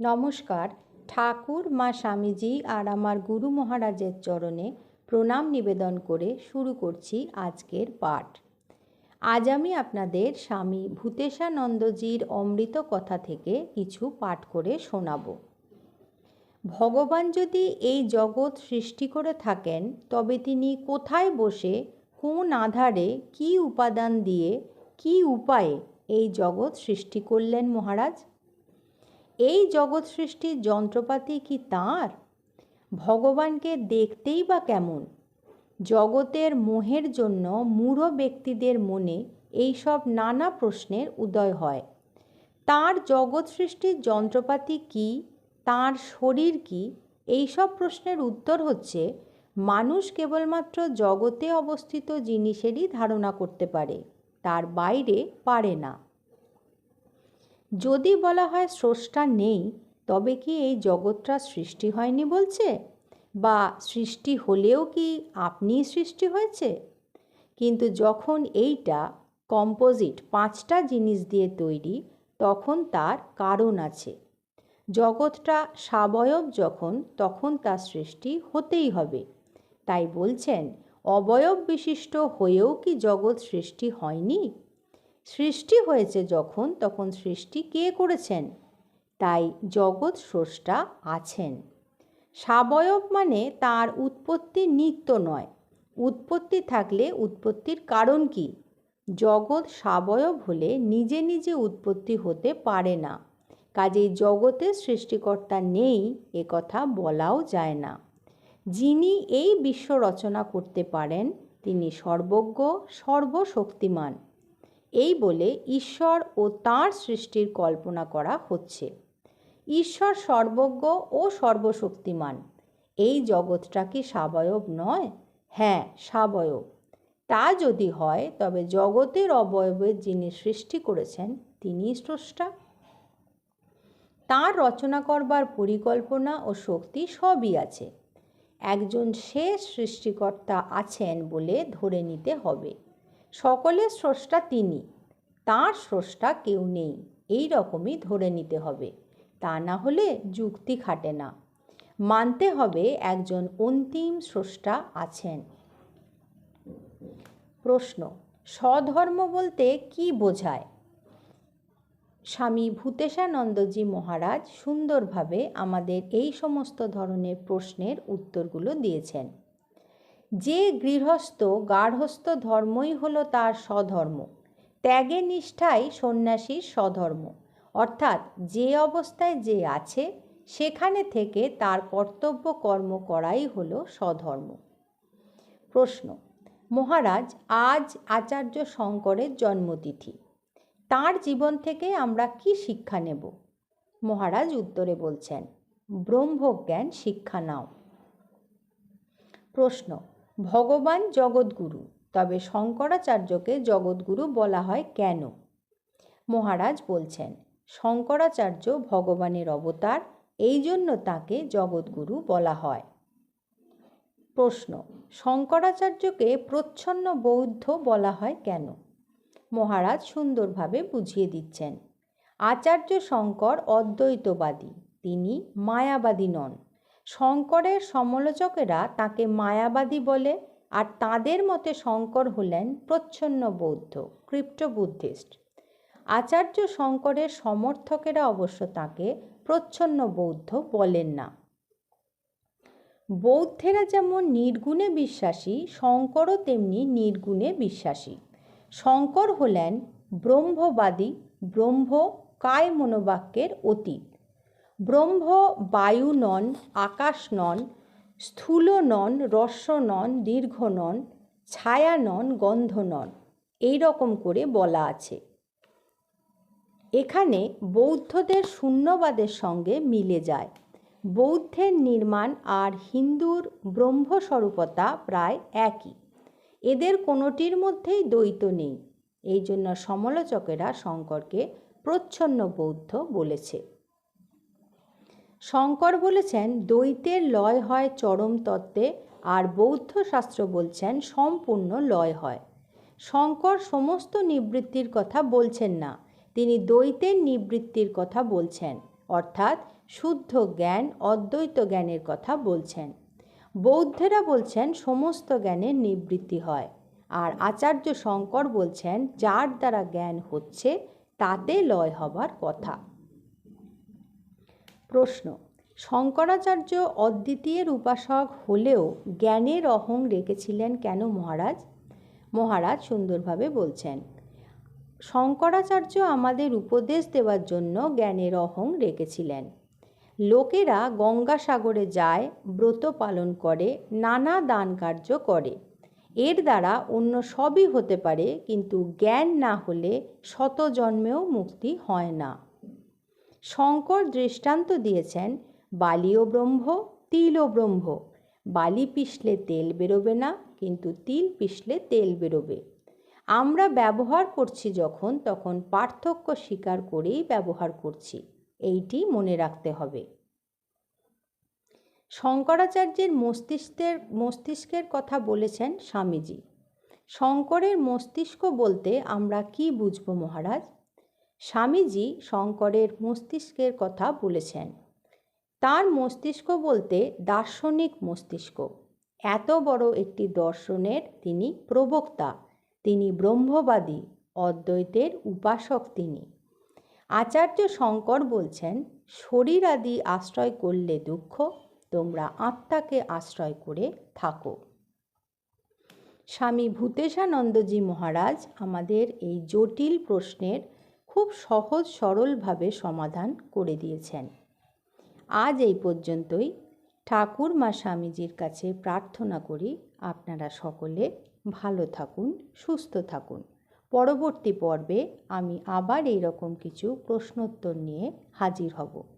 নমস্কার, ঠাকুর, মা স্বামীজি আর আমার গুরু মহারাজের চরণে প্রণাম নিবেদন করে শুরু করছি আজকের পাঠ। আজ আমি আপনাদের স্বামী ভূতেশানন্দজির অমৃত কথা থেকে কিছু পাঠ করে শোনাব। ভগবান যদি এই জগৎ সৃষ্টি করে থাকেন, তবে তিনি কোথায় বসে, কোন আধারে কি উপাদান দিয়ে, কি উপায়ে এই জগৎ সৃষ্টি করলেন মহারাজ? এই জগৎ সৃষ্টির যন্ত্রপাতি কি তাঁর? ভগবানকে দেখতেই বা কেমন? জগতের মোহের জন্য মূঢ় ব্যক্তিদের মনে এইসব নানা প্রশ্নের উদয় হয়। তার জগৎ সৃষ্টির যন্ত্রপাতি কি? তার শরীর কি? এইসব প্রশ্নের উত্তর হচ্ছে, মানুষ কেবলমাত্র জগতে অবস্থিত জিনিসেরই ধারণা করতে পারে, তার বাইরে পারে না। যদি বলা হয় স্রষ্টা নেই, তবে কি এই জগৎটা সৃষ্টি হয়নি বলছে? বা সৃষ্টি হলেও কি আপনিই সৃষ্টি হয়েছে? কিন্তু যখন এইটা কম্পোজিট পাঁচটা জিনিস দিয়ে তৈরি, তখন তার কারণ আছে। জগৎটা সাবয়ব যখন, তখন তার সৃষ্টি হতেই হবে। তাই বলছেন অবয়ব বিশিষ্ট হয়েও কি জগৎ সৃষ্টি হয়নি? সৃষ্টি হয়েছে যখন, তখন সৃষ্টি কে করেছেন? তাই জগৎ স্রষ্টা আছেন। সাবয়ব মানে তার উৎপত্তি নিত্য নয়। উৎপত্তি থাকলে উৎপত্তির কারণ কি? জগৎ সাবয়ব হলে নিজে নিজে উৎপত্তি হতে পারে না। কাজেই জগতের সৃষ্টিকর্তা নেই, এ কথা বলাও যায় না। যিনি এই বিশ্ব রচনা করতে পারেন, তিনি সর্বজ্ঞ, সর্বশক্তিমান। এই বলে ঈশ্বর ও তাঁর সৃষ্টির কল্পনা করা হচ্ছে। ঈশ্বর সর্বজ্ঞ ও সর্বশক্তিমান। এই জগৎটা কি সাবয়ব নয়? হ্যাঁ সাবয়ব। তা যদি হয়, তবে জগতের অবয়বের যিনি সৃষ্টি করেছেন তিনি স্রষ্টা। তাঁর রচনা করবার পরিকল্পনা ও শক্তি সবই আছে। একজন শেষ সৃষ্টিকর্তা আছেন বলে ধরে নিতে হবে। সকলের স্রষ্টা তিনি, তাঁর স্রষ্টা কেউ নেই, এই রকমই ধরে নিতে হবে। তা না হলে যুক্তি খাটে না। মানতে হবে একজন অন্তিম স্রষ্টা আছেন। প্রশ্ন, স্বধর্ম বলতে কি বোঝায়? স্বামী ভূতেশানন্দজি মহারাজ সুন্দরভাবে আমাদের এই সমস্ত ধরনের প্রশ্নের উত্তরগুলো দিয়েছেন। যে গৃহস্থ গার্হস্থ ধর্মই হলো তার স্বধর্ম, ত্যাগে নিষ্ঠাই সন্ন্যাসীর স্বধর্ম। অর্থাৎ যে অবস্থায় যে আছে, সেখানে থেকে তার কর্তব্য কর্ম করাই হলো স্বধর্ম। প্রশ্ন, মহারাজ, আজ আচার্য শঙ্করের জন্মতিথি। তার জীবন থেকে আমরা কি শিক্ষা নেব? মহারাজ উত্তরে বলছেন, ব্রহ্মজ্ঞান শিক্ষা নাও। প্রশ্ন ভগবান জগৎগুরু তবে শঙ্করাচার্যকে জগৎগুরু বলা হয় কেন? মহারাজ বলছেন, শঙ্করাচার্য ভগবানের অবতার, এই জন্য তাকে জগৎগুরু বলা হয়। প্রশ্ন, শঙ্করাচার্যকে প্রচ্ছন্ন বৌদ্ধ বলা হয় কেন? মহারাজ সুন্দরভাবে বুঝিয়ে দিচ্ছেন, আচার্য শঙ্কর অদ্বৈতবাদী, তিনি মায়াবাদী নন। শঙ্করের সমালোচকেরা তাকে মায়াবাদী বলে আর তাদের মতে শঙ্কর হলেন প্রচ্ছন্ন বৌদ্ধ, ক্রিপ্টো বুদ্ধিস্ট। আচার্য শঙ্করের সমর্থকেরা অবশ্য তাকে প্রচ্ছন্ন বৌদ্ধ বলেন না। বৌদ্ধেরা যেমন নির্গুণে বিশ্বাসী, শঙ্করও তেমনি নির্গুণে বিশ্বাসী। শঙ্কর হলেন ব্রহ্মবাদী, ব্রহ্ম কায় মনোবাক্যের অতীত। ব্রহ্ম, বায়ু নন, আকাশ নন, স্থূল নন, রস্য নন, দীর্ঘ নন, ছায়া নন, গন্ধ নন। এই রকম করে বলা আছে। এখানে বৌদ্ধদের শূন্যবাদের সঙ্গে মিলে যায়। বৌদ্ধের নির্মাণ আর হিন্দুর ব্রহ্মস্বরূপতা প্রায় একই। এদের কোনোটির মধ্যেই দ্বৈত নেই। এই জন্য সমালোচকেরা শঙ্করকে প্রচ্ছন্ন বৌদ্ধ বলেছে। শঙ্কর বলেছেন, দ্বৈতের লয় হয় চরম তত্ত্বে, আর বৌদ্ধ শাস্ত্র বলছেন, সম্পূর্ণ লয় হয়। শঙ্কর সমস্ত নিবৃত্তির কথা বলছেন না, তিনি দ্বৈতের নিবৃত্তির কথা বলছেন, অর্থাৎ শুদ্ধ জ্ঞান, অদ্বৈত জ্ঞানের কথা বলছেন। বৌদ্ধেরা বলছেন, সমস্ত জ্ঞানের নিবৃত্তি হয়। আর আচার্য শঙ্কর বলছেন, যার দ্বারা জ্ঞান হচ্ছে, তাতে লয় হবার কথা। প্রশ্ন, শঙ্করাচার্য অদ্বিতীয়ের উপাসক হলেও জ্ঞানের অহং রেখেছিলেন কেন মহারাজ? মহারাজ সুন্দরভাবে বলছেন, শঙ্করাচার্য আমাদের উপদেশ দেওয়ার জন্য জ্ঞানের অহং রেখেছিলেন। লোকেরা গঙ্গাসাগরে যায়, ব্রত পালন করে, নানা দান কার্য করে। এর দ্বারা অন্য সবই হতে পারে, কিন্তু জ্ঞান না হলে শত জন্মেও মুক্তি হয় না। শঙ্কর দৃষ্টান্ত দিয়েছেন, বালিও ব্রহ্ম, তিলও ব্রহ্ম। বালি পিষলে তেল বেরোবে না, কিন্তু তিল পিষলে তেল বেরোবে। আমরা ব্যবহার করছি যখন, তখন পার্থক্য স্বীকার করেই ব্যবহার করছি। এইটি মনে রাখতে হবে। শঙ্করাচার্যের মস্তিষ্কের মস্তিষ্কের কথা বলেছেন স্বামীজি। শঙ্করের মস্তিষ্ক বলতে আমরা কি বুঝব মহারাজ? স্বামীজি শঙ্করের মস্তিষ্কের কথা বলেছেন। তার মস্তিষ্ক বলতে দার্শনিক মস্তিষ্ক। এত বড় একটি দর্শনের তিনি প্রবক্তা, তিনি ব্রহ্মবাদী, অদ্বৈতের উপাসক তিনি। আচার্য শঙ্কর বলছেন, শরীর আদি আশ্রয় করলে দুঃখ, তোমরা আত্মাকে আশ্রয় করে থাকো। স্বামী ভূতেশানন্দজি মহারাজ আমাদের এই জটিল প্রশ্নের খুব সহজ, সরলভাবে সমাধান করে দিয়েছেন। আজ এই পর্যন্তই। ঠাকুর মা স্বামীজির কাছে প্রার্থনা করি আপনারা সকলে ভালো থাকুন, সুস্থ থাকুন। পরবর্তী পর্বে আমি আবার এই রকম কিছু প্রশ্নোত্তর নিয়ে হাজির হব।